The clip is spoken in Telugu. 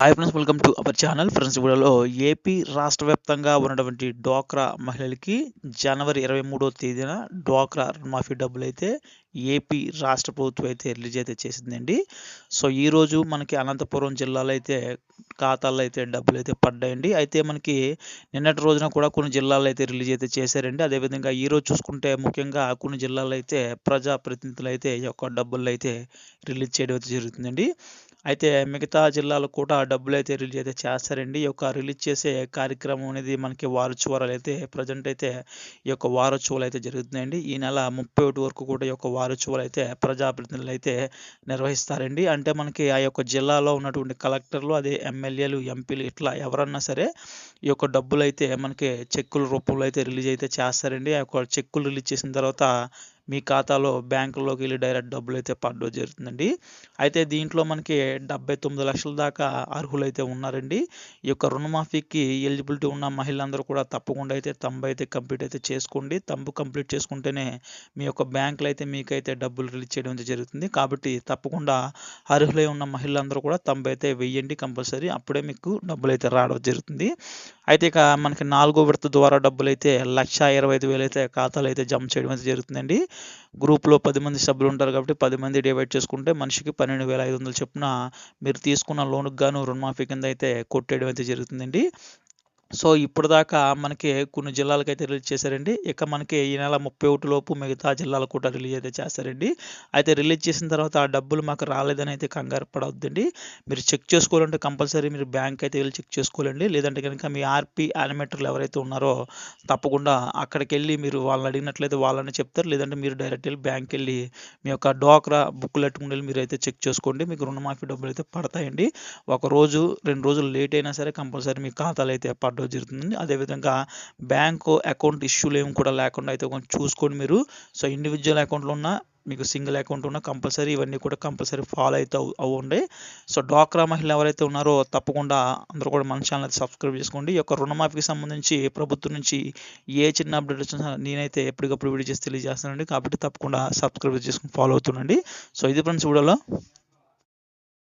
Hi friends welcome to our channel friends వీడియోలో ఏపీ రాష్ట్ర వ్యాప్తంగా ఉన్నటువంటి డ్వాక్రా మహిళలకి జనవరి ఇరవై మూడో తేదీన డ్వాక్రా రుణమాఫీ డబ్బులు అయితే ఏపీ రాష్ట్ర ప్రభుత్వం అయితే రిలీజ్ అయితే చేసిందండి. సో ఈరోజు మనకి అనంతపురం జిల్లాలో అయితే ఖాతాల్లో అయితే డబ్బులు అయితే పడ్డాయండి. అయితే మనకి నిన్నటి రోజున కూడా కొన్ని జిల్లాల్లో అయితే రిలీజ్ అయితే చేశారండి. అదేవిధంగా ఈరోజు చూసుకుంటే ముఖ్యంగా కొన్ని జిల్లాలో అయితే ప్రజాప్రతినిధులు అయితే ఈ యొక్క డబ్బులు అయితే రిలీజ్ చేయడం అయితే జరుగుతుందండి. అయితే మిగతా జిల్లాలో కూడా డబ్బులు అయితే రిలీజ్ అయితే చేస్తారండి. ఈ యొక్క రిలీజ్ చేసే కార్యక్రమం అనేది మనకి వారోత్సవాలు అయితే ప్రజెంట్ అయితే ఈ యొక్క వారోత్సవాలు అయితే జరుగుతున్నాయండి. ఈ నెల ముప్పై ఒకటి వరకు కూడా ఈ యొక్క వారోత్సవాలు అయితే ప్రజాప్రతినిధులు అయితే నిర్వహిస్తారండి. అంటే మనకి ఆ యొక్క జిల్లాలో ఉన్నటువంటి కలెక్టర్లు అదే ఎమ్మెల్యేలు ఎంపీలు ఇట్లా ఎవరన్నా సరే ఈ యొక్క డబ్బులు అయితే మనకి చెక్కుల రూపంలో అయితే రిలీజ్ అయితే చేస్తారండి. ఆ యొక్క చెక్కులు రిలీజ్ చేసిన తర్వాత మీ ఖాతాలో బ్యాంకులోకి వెళ్ళి డైరెక్ట్ డబ్బులు అయితే పడడం జరుగుతుందండి. అయితే దీంట్లో మనకి డెబ్బై తొమ్మిది లక్షల దాకా అర్హులైతే ఉన్నారండి. ఈ యొక్క రుణమాఫీకి ఎలిజిబిలిటీ ఉన్న మహిళలందరూ కూడా తప్పకుండా అయితే తంబు అయితే కంప్లీట్ అయితే చేసుకోండి. తంబు కంప్లీట్ చేసుకుంటేనే మీ యొక్క బ్యాంకులు అయితే మీకైతే డబ్బులు రిలీజ్ చేయడం అయితే జరుగుతుంది. కాబట్టి తప్పకుండా అర్హులై ఉన్న మహిళలందరూ కూడా తంబు అయితే వెయ్యండి కంపల్సరీ. అప్పుడే మీకు డబ్బులు అయితే రావడం జరుగుతుంది. అయితే ఇక మనకి నాలుగో విడత ద్వారా డబ్బులు అయితే లక్ష ఇరవై ఐదు వేలు అయితే ఖాతాలు అయితే జమ చేయడం అయితే జరుగుతుందండి. గ్రూప్లో పది మంది సభ్యులు ఉంటారు కాబట్టి పది మంది డివైడ్ చేసుకుంటే మనిషికి పన్నెండు వేల ఐదు వందలు చొప్పున మీరు తీసుకున్న లోన్కి గాను రుణమాఫీ కింద అయితే కొట్టేయడం అయితే జరుగుతుందండి. సో ఇప్పుడు దాకా మనకి కొన్ని జిల్లాలకు అయితే రిలీజ్ చేశారండి. ఇక మనకి ఈ నెల ముప్పై ఒకటి లోపు మిగతా జిల్లాలకు కూడా రిలీజ్ అయితే చేస్తారండి. అయితే రిలీజ్ చేసిన తర్వాత ఆ డబ్బులు మాకు రాలేదని అయితే కంగారు పడవద్దండి. మీరు చెక్ చేసుకోవాలంటే కంపల్సరీ మీరు బ్యాంక్ అయితే వెళ్ళి చెక్ చేసుకోవాలండి. లేదంటే కనుక మీ ఆర్పీ యానిమేటర్లు ఎవరైతే ఉన్నారో తప్పకుండా అక్కడికి వెళ్ళి మీరు వాళ్ళని అడిగినట్లయితే వాళ్ళని చెప్తారు. లేదంటే మీరు డైరెక్ట్ వెళ్ళి బ్యాంక్ వెళ్ళి మీ యొక్క డోక్రా బుక్లు పెట్టుకుని వెళ్ళి మీరు అయితే చెక్ చేసుకోండి. మీకు రుణమాఫీ డబ్బులు అయితే పడతాయండి. ఒక రోజు రెండు రోజులు లేట్ అయినా సరే కంపల్సరీ మీ ఖాతాలు అయితే ఆర్డర్ జరుగుతుంది అదేవిధంగా బ్యాంకు అకౌంట్ ఇష్యూలు ఏమి కూడా లేకుండా అయితే కొంచెం చూసుకోండి మీరు. సో ఇండివిజువల్ అకౌంట్లో ఉన్న మీకు సింగిల్ అకౌంట్ ఉన్న కంపల్సరీ ఇవన్నీ కూడా కంపల్సరీ ఫాలో అయితే అవ్వండి. సో డ్వాక్రా మహిళలు ఎవరైతే ఉన్నారో తప్పకుండా అందరూ కూడా మన ఛానల్ అయితే సబ్స్క్రైబ్ చేసుకోండి. ఈ యొక్క రుణమాఫీకి సంబంధించి ప్రభుత్వం నుంచి ఏ చిన్న అప్డేట్ వచ్చినా నేనైతే ఎప్పటికప్పుడు వీడియో చేసి తెలియజేస్తానండి. కాబట్టి తప్పకుండా సబ్స్క్రైబ్ చేసుకుని ఫాలో అవుతుండండి. సో ఇది ఫ్రెండ్స్ వీడియోలో.